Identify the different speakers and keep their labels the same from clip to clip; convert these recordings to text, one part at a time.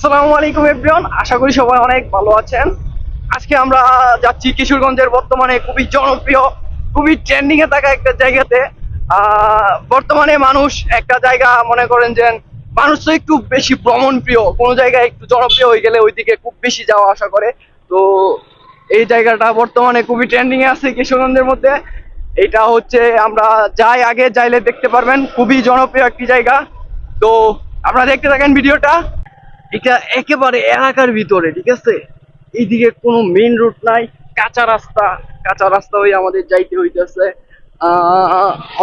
Speaker 1: আসসালামু আলাইকুম এভরিওয়ান আশা করি সবাই অনেক ভালো আছেন। আজকে আমরা যাচ্ছি কিশোরগঞ্জের বর্তমানে খুবই জনপ্রিয়, খুবই ট্রেন্ডিং এ থাকা একটা জায়গাতে। বর্তমানে মানুষ একটা জায়গা মনে করেন যে মানুষ তো একটু বেশি ভ্রমণ প্রিয় কোনো জায়গায় একটু জনপ্রিয় হয়ে গেলে ওইদিকে খুব বেশি যাওয়া আশা করে। তো এই জায়গাটা বর্তমানে খুবই ট্রেন্ডিং এ আছে কিশোরগঞ্জের মধ্যে। এটা হচ্ছে আমরা যাই আগে যাইলে দেখতে পারবেন, খুবই জনপ্রিয় একটি জায়গা। তো আপনারা দেখতে থাকেন ভিডিওটা। এটা একেবারে এলাকার ভিতরে ঠিক আছে? এইদিকে কোনো মেইন রোড নাই কাঁচা রাস্তা কাঁচা রাস্তা হয়ে আমাদের যাইতে হইতেছে।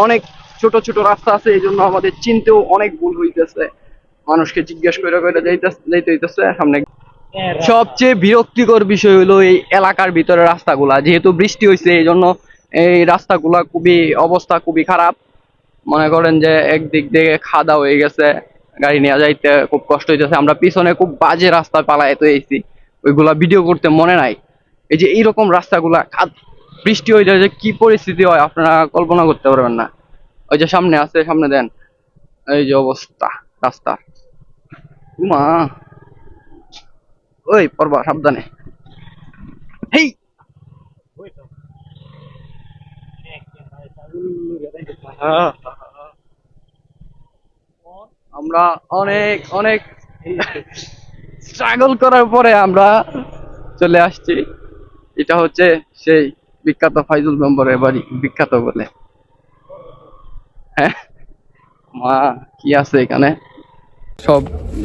Speaker 1: অনেক ছোট ছোট রাস্তা আছে এই জন্য আমাদের চিনতেও অনেক ভুল হইতেছে। মানুষকে জিজ্ঞেস করে করে যাইতে যাইতে হইতেছে সামনে। সবচেয়ে বিরক্তিকর বিষয় হলো এই এলাকার ভিতরে রাস্তাগুলা। যেহেতু বৃষ্টি হয়েছে এই জন্য এই রাস্তাগুলা খুবই অবস্থা খুবই খারাপ। মনে করেন যে একদিক দিয়ে খাদা হয়ে গেছে। গাড়ি নিয়ে যাইতে খুব কষ্ট হইতেছে। আমরা পিছনে খুব বাজে রাস্তা পালায় তো এইছি ওইগুলা ভিডিও করতে মনে নাই। এই যে এইরকম রাস্তাগুলা বৃষ্টি হয়ে যায় যে কি পরিস্থিতি হয়, আপনারা কল্পনা করতে পারবেন না। ওই যে সামনে আছে, সামনে দেন। এই যে অবস্থা, রাস্তা। মা ওই পরবা সাবধানে। হেই! আমরা অনেক অনেক স্ট্রাগল করার পরে আমরা চলে আসছি। এটা হচ্ছে সেই বিখ্যাত ফাইজুল মেম্বরের বাড়ি, বিখ্যাত বলে। হ্যাঁ? মা, কি আছে এখানে? সব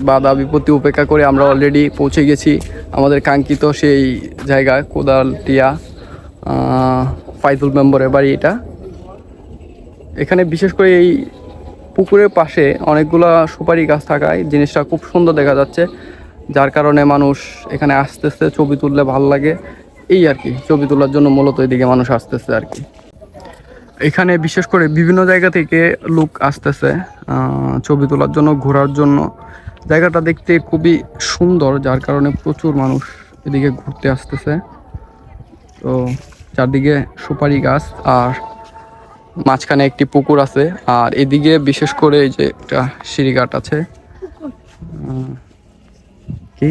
Speaker 1: বাধা বিপত্তি উপেক্ষা করে আমরা অলরেডি পৌঁছে গেছি। আমাদের কাঙ্ক্ষিত সেই জায়গায় কোদালটিয়া ফাইজুল মেম্বরের বাড়ি এটা। এখানে বিশেষ করে এই পুকুরের পাশে অনেকগুলা সুপারি গাছ থাকায় জিনিসটা খুব সুন্দর দেখা যাচ্ছে, যার কারণে মানুষ এখানে আসতেছে, ছবি তুললে ভালো লাগে। এই আর কি, ছবি তোলার জন্য মূলত এদিকে মানুষ আসতেছে আর কি। এখানে বিশেষ করে বিভিন্ন জায়গা থেকে লোক আসতেছে ছবি তোলার জন্য, ঘোরার জন্য। জায়গাটা দেখতে খুবই সুন্দর, যার কারণে প্রচুর মানুষ এদিকে ঘুরতে আসতেছে। তো চারদিকে সুপারি গাছ আর মাঝখানে একটি পুকুর আছে আর এদিকে বিশেষ করে এই যে একটা সিঁড়িঘাট আছে। কি?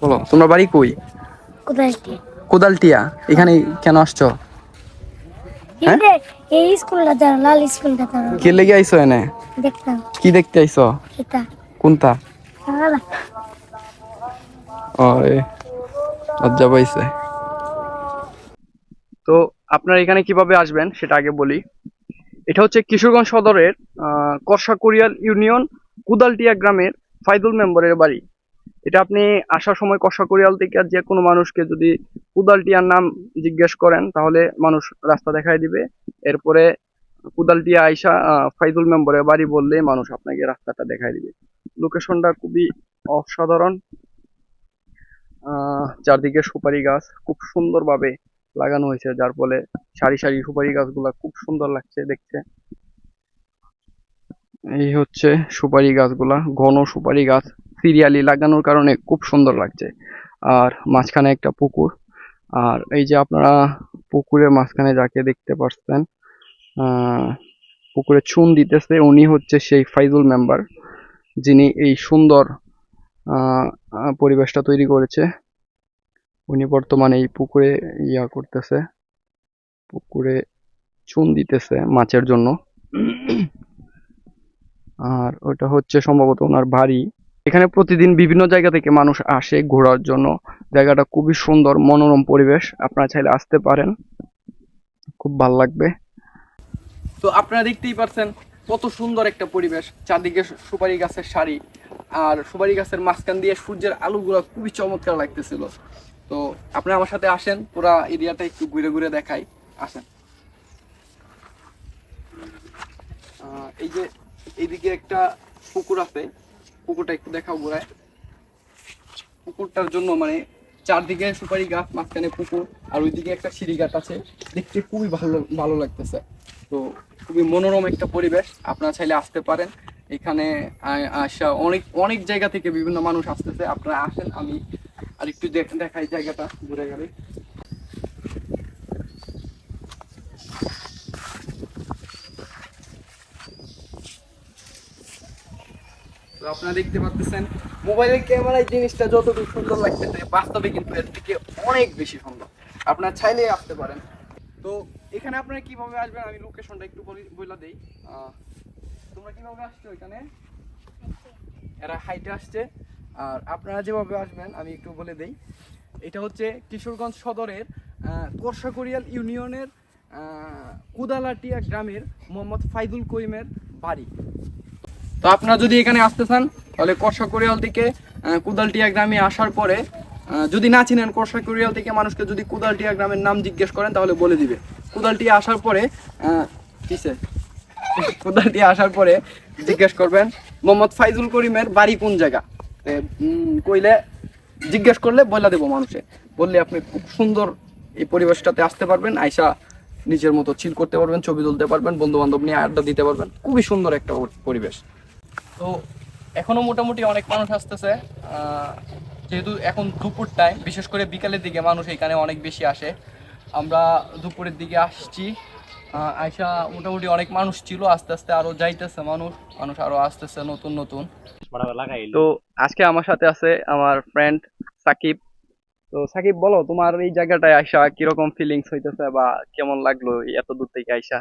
Speaker 1: বলো তোমরা বাড়ি কই? কোদালটিয়া। এখানে কেন আসছো? হ্যাঁ?
Speaker 2: এই স্কুলটা যারা লাল স্কুলটা তারা
Speaker 1: কে লেগে আইছো এনে? কি দেখতে আইছো?
Speaker 2: এটা।
Speaker 1: কোনটা? ওরে লজ্জা পাইছে। তো আপনারা এখানে কীভাবে আসবেন সেটা আগে বলি। এটা হচ্ছে কিশোরগঞ্জ সদরের আহ, কষাকুড়িয়াল ইউনিয়ন কুদালটিয়া গ্রামের ফাইদুল মেম্বরের বাড়ি। এটা আপনি আসার সময় কষাকুড়িয়াল থেকে যে কোনো মানুষকে যদি কুদালটিয়ার নাম জিজ্ঞেস করেন তাহলে মানুষ রাস্তা দেখায় দিবে। এরপরে কুদালটিয়া আইসা ফাইদুল মেম্বরের বাড়ি বললে মানুষ আপনাকে রাস্তাটা দেখায় দিবে। লোকেশনটা খুবই অসাধারণ। চারদিকে সুপারি গাছ খুব সুন্দরভাবে লাগানো হয়েছে যার ফলে সারি সারি সুপারি গাছগুলা খুব সুন্দর লাগছে দেখতে। এই হচ্ছে সুপারি গাছগুলা ঘন সুপারি গাছ। সিরিয়ালি লাগানোর কারণে খুব সুন্দর লাগছে। আর মাঝখানে একটা পুকুর। আর এই যে আপনারা পুকুরের মাঝখানে যাকে দেখতে পাচ্ছেন আহ, পুকুরে চুন দিতেছে উনি হচ্ছে সেই ফাইজুল মেম্বার যিনি এই সুন্দর পরিবেশটা তৈরি করেছে। উনি বর্তমানে এই পুকুরে ইয়া করতেছে, পুকুরে চুন দিতেছে মাছের জন্য। আর ওটা হচ্ছে সম্ভবত ওনার বাড়ি। এখানে প্রতিদিন বিভিন্ন জায়গা থেকে মানুষ আসে ঘোরার জন্য। জায়গাটা খুবই সুন্দর, মনোরম পরিবেশ। আপনারা চাইলে আসতে পারেন। খুব ভালো লাগবে। তো আপনারা দেখতেই পারছেন কত সুন্দর একটা পরিবেশ। চারদিকে সুপারি গাছের সারি। আর সুপারি গাছের মাঝখান দিয়ে সূর্যের আলোগুলো খুবই চমৎকার লাগতেছিল। আপনি আমার সাথে আসেন, পুরা এরিয়াটা একটু ঘুরে ঘুরে দেখাই। আসেন। এই যে এইদিকে একটা পুকুর আছে, পুকুরটা একটু দেখাও ঘুরায়। পুকুরটার জন্য মানে চারদিকে সুপারি গাছ, মাঝখানে পুকুর, আর ওইদিকে একটা সিঁড়ি গাছ আছে। দেখতে খুবই ভালো ভালো লাগতেছে। তো খুবই মনোরম একটা পরিবেশ, আপনারা চাইলে আসতে পারেন। এখানে আসা অনেক অনেক জায়গা থেকে বিভিন্ন মানুষ আসতেছে। আপনারা আসেন, আমি আর একটু দেখ- দেখাই জায়গাটা ঘুরে গেলে। আপনারা দেখতে পাচ্ছেন মোবাইলের ক্যামেরায় জিনিসটা যতটুকু সুন্দর লাগতেছে বাস্তবে কিন্তু এর থেকে অনেক বেশি সুন্দর। আপনারা চাইলে আসতে পারেন। তো এখানে আপনারা কীভাবে আসবেন? আমি লোকেশনটা একটু বলে দেই। তোমরা কীভাবে আসছো এখানে? এরা হাইটে আসছে। আর আপনারা যেভাবে আসবেন আমি একটু বলে দেই। এটা হচ্ছে কিশোরগঞ্জ সদরের আহ, কোরসাকড়িয়াল ইউনিয়নের কুদালাটিয়া গ্রামের মোহাম্মদ ফাইদুল করিমের বাড়ি। তো আপনারা যদি এখানে আসতে চান তাহলে কোরসাকড়িয়াল থেকে কুদালটিয়া গ্রামে আসার পরে যদি না চিনেন কোরসাকড়িয়াল থেকে মানুষকে যদি কুদালটিয়া গ্রামের নাম জিজ্ঞেস করেন তাহলে বলে দিবে। কুদালটিয়া আসার পরে কিসে? কুদালটিয়া আসার পরে জিজ্ঞেস করবেন মোহাম্মদ ফাইজুল করিমের বাড়ি কোন জায়গা? কইলে জিজ্ঞেস করলে বলে দেবো মানুষে। বললে আপনি খুব সুন্দর এই পরিবেশটাতে আসতে পারবেন, আইসা নিজের মতো চিল করতে পারবেন, ছবি তুলতে পারবেন বন্ধু বান্ধব নিয়ে আড্ডা দিতে পারবেন। খুবই সুন্দর একটা পরিবেশ। তো এখনও মোটামুটি অনেক মানুষ আসতেছে যেহেতু এখন দুপুর টাইম বিশেষ করে বিকালের দিকে মানুষ এখানে অনেক বেশি আসে। আমরা দুপুরের দিকে আসছি। আইসা মোটামুটি অনেক মানুষ ছিল আস্তে আস্তে আরও যাইতেছে মানুষ মানুষ আরও আসতেছে নতুন নতুন। তো আজকে আমার সাথে আছে আমার ফ্রেন্ড সাকিব। তো সাকিব বলো তোমার এই জায়গাটায় আইসা কীরকম ফিলিংস হইতেছে বা কেমন লাগল এত দূর থেকে আইসা?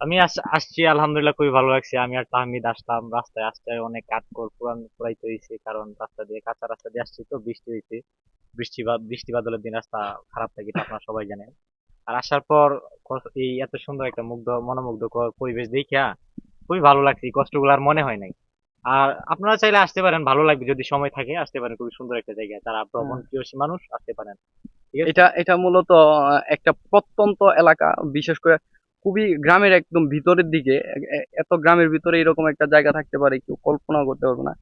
Speaker 3: আমি আসছি আলহামদুলিল্লাহ খুবই ভালো লাগছে। আমি আর তাহমিদ আসলাম রাস্তায় আসতে অনেক কাঠকর পুরান পুরাইতে হয়েছে কারণ রাস্তা দিয়ে কাঁচা রাস্তা দিয়ে আসছি তো বৃষ্টি হয়েছে বৃষ্টি বৃষ্টি বাদলের দিন রাস্তা খারাপ থাকে আপনারা সবাই জানেন। আর আসার পর এই এত সুন্দর একটা মুগ্ধ মনোমুগ্ধকর পরিবেশ দেখিয়া খুবই ভালো লাগছে এই কষ্টগুলো আর মনে হয় নাই। আর আপনারা চাইলে আসতে পারেন ভালো লাগবে যদি সময় থাকে আসতে পারেন খুবই সুন্দর একটা জায়গা যারা ভ্রমণ প্রিয়সী মানুষ আসতে পারেন।
Speaker 1: এটা এটা মূলত একটা প্রত্যন্ত এলাকা বিশেষ করে খুবই গ্রামের একদম ভিতরের দিকে। এত গ্রামের ভিতরে এরকম একটা জায়গা থাকতে পারে কেউ কল্পনা করতে পারবে না।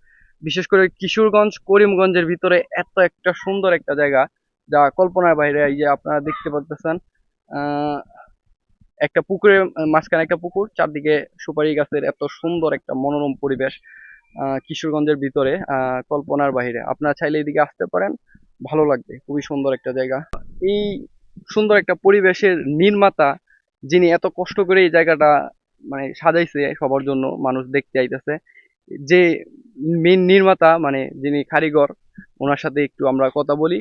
Speaker 1: বিশেষ করে কিশোরগঞ্জ করিমগঞ্জের ভিতরে এত একটা সুন্দর একটা জায়গা যা কল্পনার বাইরে এই যে আপনারা দেখতে পাচ্ছেন একটা পুকুরের মাঝখানে একটা পুকুর, চারদিকে সুপারি গাছের এত সুন্দর একটা মনোরম পরিবেশ কিশোরগঞ্জের ভিতরে কল্পনার বাহিরে। আপনারা চাইলে এদিকে আসতে পারেন, ভালো লাগবে, খুবই সুন্দর একটা জায়গা। এই সুন্দর একটা পরিবেশের নির্মাতা, যিনি এত কষ্ট করে এই জায়গাটা মানে সাজাইছে সবার জন্য, মানুষ দেখতে আইতেছে, যে মেন নির্মাতা মানে যিনি কারিগর, ওনার সাথে একটু আমরা কথা বলি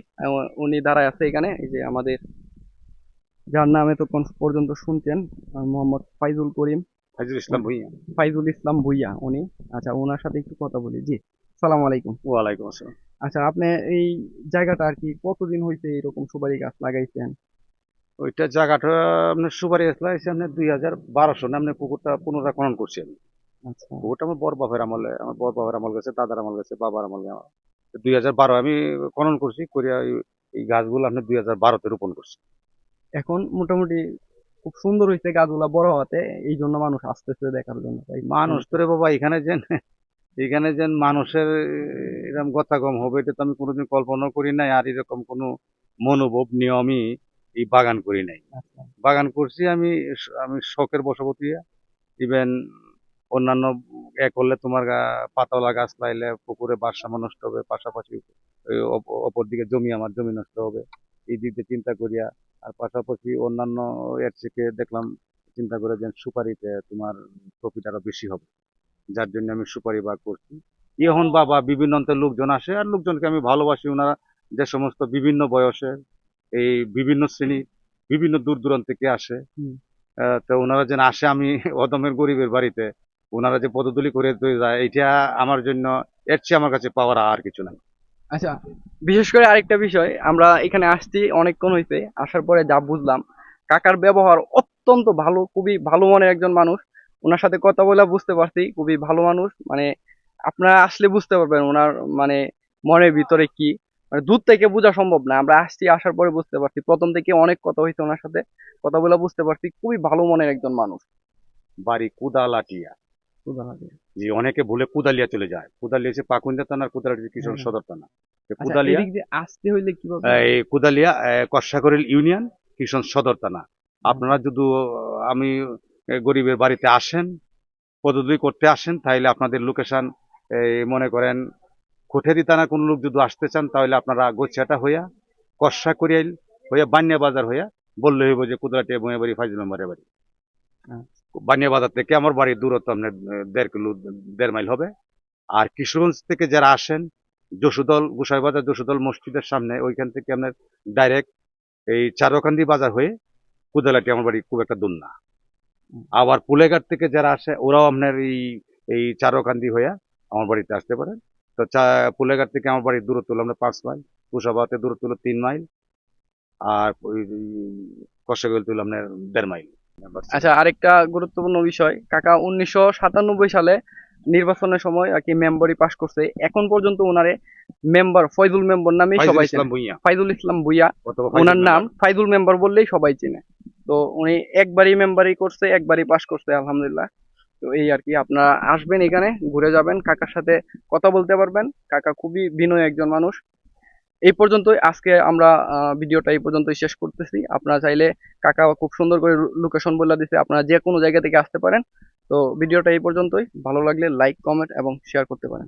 Speaker 1: উনি দাঁড়ায় আছে এখানে, এই যে আমাদের যার নাম এতক্ষণ পর্যন্ত শুনছেন মোহাম্মদ ফাইজুল করিম।
Speaker 4: ফাইজুল ইসলাম ভুইয়া।
Speaker 1: ফাইজুল ইসলাম ভুইয়া উনি। আচ্ছা ওনার সাথে একটু কথা বলি। জি সালাম আলাইকুম।
Speaker 4: ওয়ালাইকুম আসসালাম।
Speaker 1: আচ্ছা আপনি এই জায়গাটা আর কি কতদিন হয়েছে এরকম সুপারি গাছ লাগাইছেন?
Speaker 4: ওইটা জায়গাটা আপনার সুপারি আসলে এসে আপনার দুই হাজার বারোশো আপনি পুকুরটা পুনরায় খনন করছি আমি।
Speaker 1: আচ্ছা।
Speaker 4: পুকুরটা আমার বর বাপের আমলে আমার বর বাপের আমল গেছে দাদার আমল গেছে বাবার আমল গেছে। দুই হাজার বারো আমি খনন করছি করিয়া এই- এই গাছগুলো আপনার দুই হাজার বারোতে রোপণ করছি।
Speaker 1: এখন মোটামুটি খুব সুন্দর হয়েছে গাছগুলা বড় হওয়াতে এই জন্য মানুষ আসতেছে দেখার জন্য। তাই
Speaker 4: মানুষ তো রে বাবা এখানে যেন এখানে যেন মানুষের এরকম গতাগম হবে এটা তো আমি কোনোদিন কল্পনা করি নাই আর এরকম কোনো মনোভাব নিয়ে আমি এই বাগান করি নাই।
Speaker 1: আচ্ছা।
Speaker 4: বাগান করছি আমি আমি শখের বশবর্তী। ইভেন অন্যান্য এ করলে তোমার পাতাওয়ালা গাছ লাইলে পুকুরে ভারসাম্য নষ্ট হবে পাশাপাশি ওই অপ- অপর দিকে জমি আমার জমি নষ্ট হবে এই দিক দিয়ে চিন্তা করিয়া আর পাশাপাশি অন্যান্য এর থেকে দেখলাম চিন্তা করে যে সুপারিতে তোমার প্রফিট আরও বেশি হবে। যার জন্য আমি সুপারি বাগ করছি। এখন বাবা বিভিন্ন অঞ্চলের লোকজন আসে আর লোকজনকে আমি ভালোবাসি। ওনারা যে সমস্ত বিভিন্ন বয়সে এই বিভিন্ন শ্রেণি বিভিন্ন দূর দূরান্ত থেকে আসে। তো ওনারা যেন আসে আমি অদমের গরিবের বাড়িতে। ওনারা যে পদতুলি করে যায় এটা আমার জন্য এর চেয়ে আমার কাছে পাওয়ার আর কিছু নাই।
Speaker 1: আচ্ছা বিশেষ করে আরেকটা বিষয় আমরা এখানে আসছি অনেকক্ষণ হয়েছে আসার পরে যা বুঝলাম কাকার ব্যবহার অত্যন্ত ভালো খুবই ভালো মনের একজন মানুষ। ওনার সাথে কথা বলে বুঝতে পারছি খুবই ভালো মানুষ। মানে আপনারা আসলে বুঝতে পারবেন ওনার মানে মনের ভিতরে কি। মানে দূর থেকে বোঝা সম্ভব না। আমরা আসছি আসার পরে বুঝতে পারছি। প্রথম থেকে অনেক কথা হয়েছে ওনার সাথে। কথা বলে বুঝতে পারছি খুবই ভালো মনের একজন মানুষ।
Speaker 4: বাড়ি কুদালাটিয়া। যে অনেকে ভুলে কুদালিয়া চলে যায়। কুদালিয়া হচ্ছে পাকুন্দা থানা আর কুদালিয়া কিশোর। সদর থানা।
Speaker 1: আচ্ছা,
Speaker 4: কুদালিয়া
Speaker 1: আসতে হইলে কীভাবে?
Speaker 4: এই কুদালিয়া কষাকরিল ইউনিয়ন কিশোর সদর থানা। আপনারা যদি আমি গরিবের বাড়িতে আসেন পদতুলি করতে আসেন তাহলে আপনাদের লোকেশন মনে করেন কোঠেরি থানা কোন লোক যদি আসতে চান তাহলে আপনারা গোছিয়াটা হইয়া কষা করিয়াইল হইয়া বানিয়া বাজার হইয়া বললে হইব যে কুদরাটিয়া বইয়া বাড়ি বাড়ি।
Speaker 1: হ্যাঁ।
Speaker 4: বানিয়া বাজার থেকে আমার বাড়ির দূরত্ব আপনার দেড় কিলো, দেড় মাইল হবে। আর কিশোরগঞ্জ থেকে যারা আসেন, যশোদল, গোসাইবাজার, যশুদল মসজিদের সামনে, ওইখান থেকে আপনার ডাইরেক্ট এই চারকান্দি বাজার হয়ে কুদালাটি আমার বাড়ি খুব একটা দূর না। আবার পুলেঘাট থেকে যারা আসে, ওরাও আপনার এই এই চারকান্দি হয়ে আমার বাড়িতে আসতে পারেন। তো চা- পুলেঘাট থেকে আমার বাড়ির দূরত্ব হলো আমরা পাঁচ মাইল কুশাবাতে দূরত্ব হলো তিন মাইল, আর কষাগল হলো আপনার দেড় মাইল।
Speaker 1: আচ্ছা আরেকটা গুরুত্বপূর্ণ বিষয়। কাকা উনিশশো সাতানব্বই সালে নির্বাচনের সময় আর কি মেম্বারি পাশ করছে। এখন পর্যন্ত ওনারে মেম্বার ফয়জুল মেম্বার নামেই সবাই চেনে। ফাইজুল ইসলাম ভুইয়া ওনার নাম। ফাইজুল মেম্বার বললেই সবাই চিনে। তো উনি একবারই মেম্বারই করছে একবারই পাশ করছে আলহামদুলিল্লাহ। তো এই আর কি আপনারা আসবেন এখানে ঘুরে যাবেন কাকার সাথে কথা বলতে পারবেন। কাকা খুবই বিনয় একজন মানুষ। এই পর্যন্তই। আজকে আমরা ভিডিওটা এই পর্যন্তই শেষ করতেছি। আপনারা চাইলে কাকা খুব সুন্দর করে লোকেশন বলে দিছে, আপনারা যে কোনো জায়গা থেকে আসতে পারেন। তো ভিডিওটা এই পর্যন্তই। ভালো লাগলে লাইক কমেন্ট এবং শেয়ার করতে পারেন।